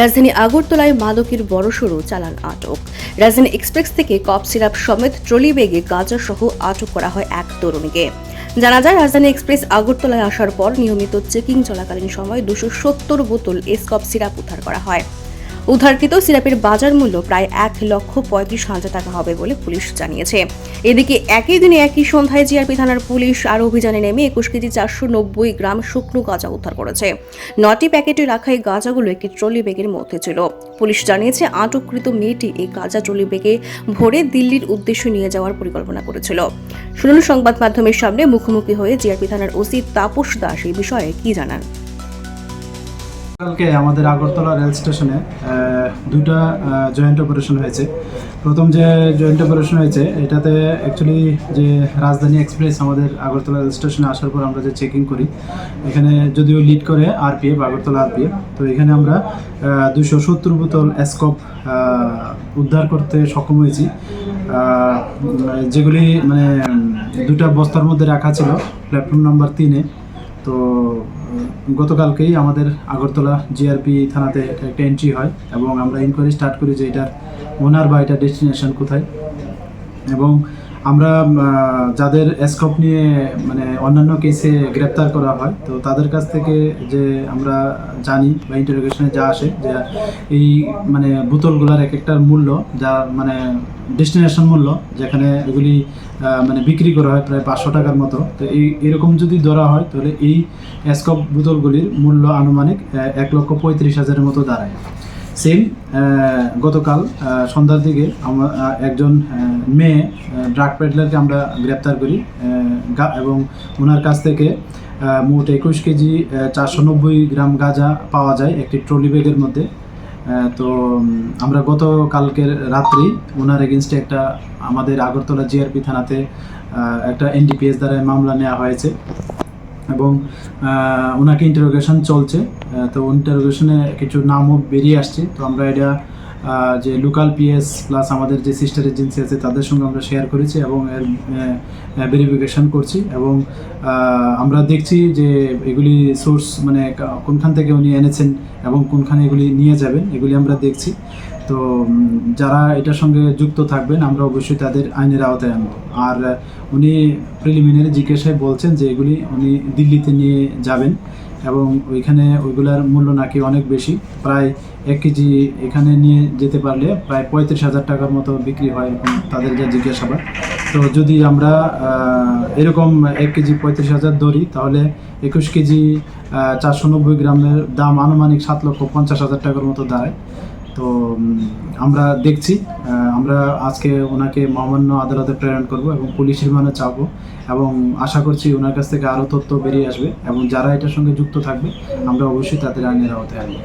রাজধানী আগরতলায় মাদকের বড়সড় চালান আটক। রাজধানী এক্সপ্রেস থেকে কপ সিরাপ সমেত ট্রলি ব্যাগে গাঁজা সহ আটক করা হয় এক তরুণীকে। জানা যায়, রাজধানী এক্সপ্রেস আগরতলায় আসার পর নিয়মিত চেকিং চলাকালীন সময় দুশো সত্তর বোতল এসকপ সিরাপ উদ্ধার করা হয়। উদ্ধারকৃত সিরাপের বাজার মূল্য প্রায় এক লক্ষ পঁয়ত্রিশ হাজার টাকা হবে বলে পুলিশ জানিয়েছে। এদিকে একই দিনে একই সন্ধ্যায় জিআরপি থানার পুলিশ আর অভিযানে নেমে একুশ কেজি চারশো নব্বই গ্রাম শুকনো গাঁজা উদ্ধার করেছে। নটি প্যাকেটে রাখা এই গাঁজাগুলো একটি ট্রলি ব্যাগের মধ্যে ছিল। পুলিশ জানিয়েছে, আটককৃত মেয়েটি এই গাঁজা ট্রলি ব্যাগে ভরে দিল্লির উদ্দেশ্যে নিয়ে যাওয়ার পরিকল্পনা করেছিল। শুনুন সংবাদ মাধ্যমের সামনে মুখোমুখি হয়ে জিআরপি থানার ওসি তাপস দাস এই বিষয়ে কি জানান? কালকে আমাদের আগরতলা রেল স্টেশনে দুটা জয়েন্ট অপারেশন হয়েছে। প্রথম যে জয়েন্ট অপারেশন হয়েছে, এটাতে অ্যাকচুয়ালি যে রাজধানী এক্সপ্রেস আমাদের আগরতলা রেল স্টেশনে আসার পর আমরা যে চেকিং করি, এখানে যদিও লিড করে আরপিএফ আগরতলা আরপিএফ তো এখানে আমরা দুশো সত্তর বোতল স্কোপ উদ্ধার করতে সক্ষম হয়েছি। যেগুলি মানে দুটা বস্তার মধ্যে রাখা ছিল প্ল্যাটফর্ম নাম্বার তিনে। তো গতকালকেই আমাদের আগরতলা জিআরপি থানাতে একটা এন্ট্রি হয় এবং আমরা ইনকোয়ারি স্টার্ট করি যে এটার ওনার বা এটার ডেস্টিনেশন কোথায়। এবং আমরা যাদের স্কোপ নিয়ে মানে অন্যান্য কেসে গ্রেপ্তার করা হয়, তো তাদের কাছ থেকে যে আমরা জানি বা ইন্টারোগেশনে যা আসে, যে এই মানে বোতলগুলার এক একটার মূল্য, যা মানে ডেস্টিনেশন মূল্য, যেখানে এগুলি মানে বিক্রি করা হয় প্রায় পাঁচশো টাকার মতো, তো এই, এরকম যদি ধরা হয়, তাহলে এই স্কপ বোতলগুলির মূল্য আনুমানিক এক লক্ষ পঁয়ত্রিশ হাজারের মতো দাঁড়ায়। সেম গতকাল সন্ধ্যার দিকে আমরা একজন মেয়ে ড্রাগ পেডলারকে আমরা গ্রেপ্তার করি এবং ওনার কাছ থেকে মোট একুশ কেজি চারশো নব্বই গ্রাম গাঁজা পাওয়া যায় একটি ট্রলি ব্যাগের মধ্যে। তো আমরা গত কালকের রাত্রেই ওনার এগেনস্টে একটা আমাদের আগরতলা জিআরপি থানাতে একটা এনডিপিএস দ্বারা মামলা নেওয়া হয়েছে। এবং ওনাকে ইন্টারোগেশন চলছে। তো ইন্টারোগেশনে কিছু নামও বেরিয়ে আসছে। তো আমরা এটা যে লোকাল পিএস প্লাস আমাদের যে সিস্টার এজেন্সি আছে, তাদের সঙ্গে আমরা শেয়ার করেছি এবং এর ভেরিফিকেশন করছি এবং আমরা দেখছি যে এগুলি সোর্স মানে কোনখান থেকে উনি এনেছেন এবং কোনখানে এগুলি নিয়ে যাবেন, এগুলি আমরা দেখছি। তো যারা এটার সঙ্গে যুক্ত থাকবেন, আমরা অবশ্যই তাদের আইনের আওতায় আনব। আর, উনি প্রিলিমিনারি জিজ্ঞাসায় বলছেন যে এগুলি উনি দিল্লিতে নিয়ে যাবেন। এবং ওইখানে ওইগুলার মূল্য নাকি অনেক বেশি। প্রায় এক কেজি এখানে নিয়ে যেতে পারলে প্রায় পঁয়ত্রিশ হাজার টাকার মতো বিক্রি হয় তাদের যা জিজ্ঞাসাবাদ। তো যদি আমরা এরকম এক কেজি পঁয়ত্রিশ হাজার ধরি, তাহলে একুশ কেজি চারশো নব্বই গ্রামের দাম আনুমানিক সাত লক্ষ পঞ্চাশ হাজার টাকার মতো দাঁড়ায়। তো আমরা দেখছি আমরা আজকে ওনাকে মহামান্য আদালতে প্রেরণ করব এবং পুলিশ রিমান্ডে চাবো এবং আশা করছি ওনার কাছ থেকে আরও তথ্য বেরিয়ে আসবে এবং যারা এটার সঙ্গে যুক্ত থাকবে, আমরা অবশ্যই তাদের আইনের আওতায় আনব।